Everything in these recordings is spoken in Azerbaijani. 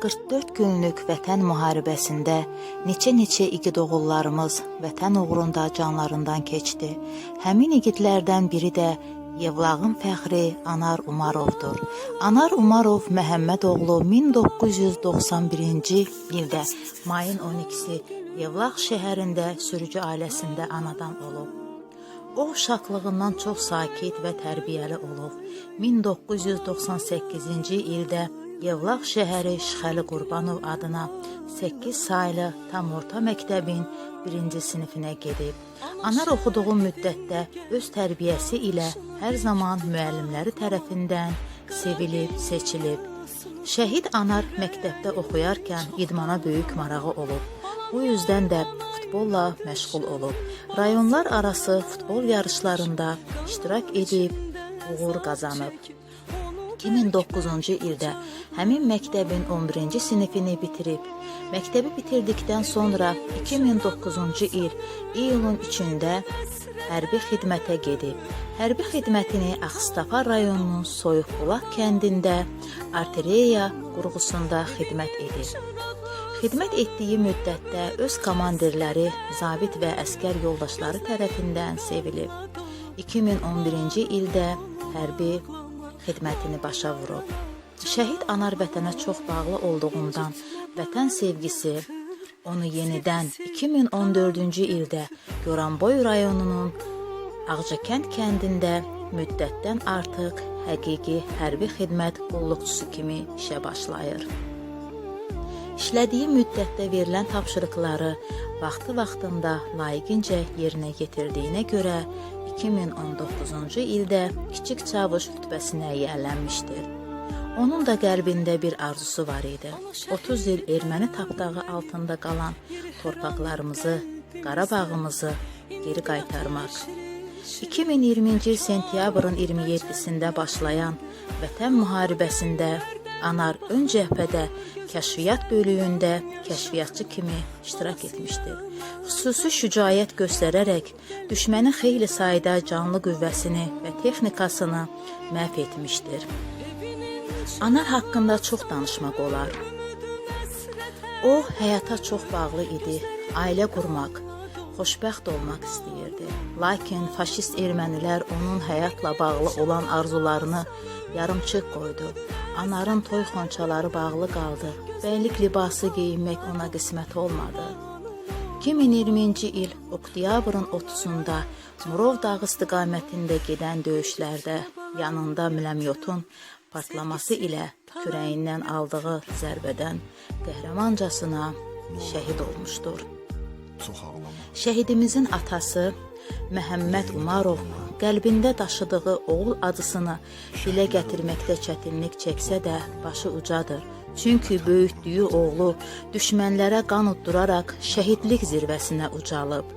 44 günlük vətən müharibəsində neçə-neçə igid oğullarımız vətən uğrunda canlarından keçdi. Həmin igidlərdən biri də Yevlağın fəxri Anar Umarovdur. Anar Umarov Məhəmməd oğlu 1991-ci ildə mayın 12-si Yevlaq şəhərində sürücü ailəsində anadan olub. O uşaqlığından çox sakit və tərbiyəli olub. 1998-ci ildə Yevlaq şəhəri Şıxəli Qurbanov adına 8 saylı tam orta məktəbin 1-ci sinifinə gedib. Anar oxuduğu müddətdə öz tərbiyəsi ilə hər zaman müəllimləri tərəfindən sevilib, seçilib. Şəhid Anar məktəbdə oxuyarkən idmana böyük marağı olub. Bu yüzdən də futbolla məşğul olub. Rayonlar arası futbol yarışlarında iştirak edib uğur qazanıb. 2009-cu ildə həmin məktəbin 11-ci sinifini bitirib. Məktəbi bitirdikdən sonra 2009-cu il iyulun 3-də hərbi xidmətə gedib. Hərbi xidmətini Ağstafa rayonunun Soyuqbulaq kəndində artilleriya qurğusunda xidmət edib. Xidmət etdiyi müddətdə öz komandirləri, zabit və əskər yoldaşları tərəfindən sevilib. 2011-ci ildə hərbi xidmətini başa vurub. Şəhid anar vətənə çox bağlı olduğundan vətən sevgisi onu yenidən 2014-cü ildə Goranboy rayonunun Ağcakənd kəndində müddətdən artıq həqiqi hərbi xidmət qulluqçusu kimi işə başlayır. İşlədiyi müddətdə verilən tapşırıqları vaxtı-vaxtında layiqincə yerinə yetirdiyinə görə 2019-cu ildə kiçik çavuş rütbəsinə yiyələnmişdir. Onun da qəlbində bir arzusu var idi. 30 il erməni tapdağı altında qalan torpaqlarımızı, Qarabağımızı geri qaytarmaq. 2020-ci il sentyabrın 27-sində başlayan Vətən müharibəsində Anar ön cəbhədə kəşfiyyat bölüyündə kəşfiyyatçı kimi iştirak etmişdi. Xüsusi şücaət göstərərək düşmənin xeyli sayda canlı qüvvəsini və texnikasını məhv etmişdir. Anar haqqında çox danışmaq olar. O həyata çox bağlı idi. Ailə qurmaq, xoşbəxt olmaq istəyirdi. Lakin faşist ermənilər onun həyatla bağlı olan arzularını yarımçıq qoydu. Anarın toy xonçaları bağlı qaldı. Bəylik libası geyinmək ona qismət olmadı. 2020-ci il oktyabrın 30-da Murov dağı istiqamətində gedən döyüşlərdə yanında müləmyotun partlaması ilə kürəyindən aldığı zərbədən qəhrəmancasına şəhid olmuşdur. Şəhidimizin atası Məhəmməd Umarov qəlbində daşıdığı oğul acısını dilə gətirməkdə çətinlik çəksə də başı ucadır. Çünki böyütdüyü oğlu düşmənlərə qan udduraraq şəhidlik zirvəsinə ucalıb.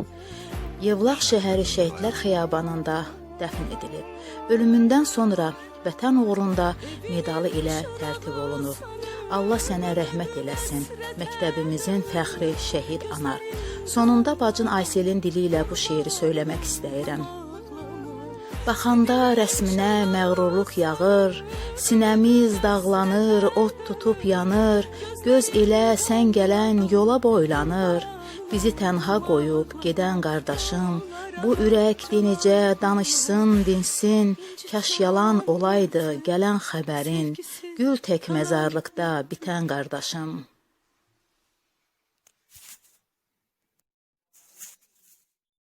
Yevlaq şəhəri şəhidlər xiyabanında dəfn edilib. Ölümündən sonra vətən uğrunda medalı ilə tərtib olunub. Allah sənə rəhmət eləsin. Məktəbimizin fəxri şəhid anar. Sonunda bacın Ayselin dili ilə bu şeiri söyləmək istəyirəm. Baxanda rəsminə məğrurluq yağır, sinəmiz dağlanır, od tutub yanır, göz elə sən gələn yola boylanır. Bizi tənha qoyub gedən qardaşım, bu ürək dinicə danışsın, dinsin, kaş yalan olaydı gələn xəbərin, gül tək məzarlıqda bitən qardaşım.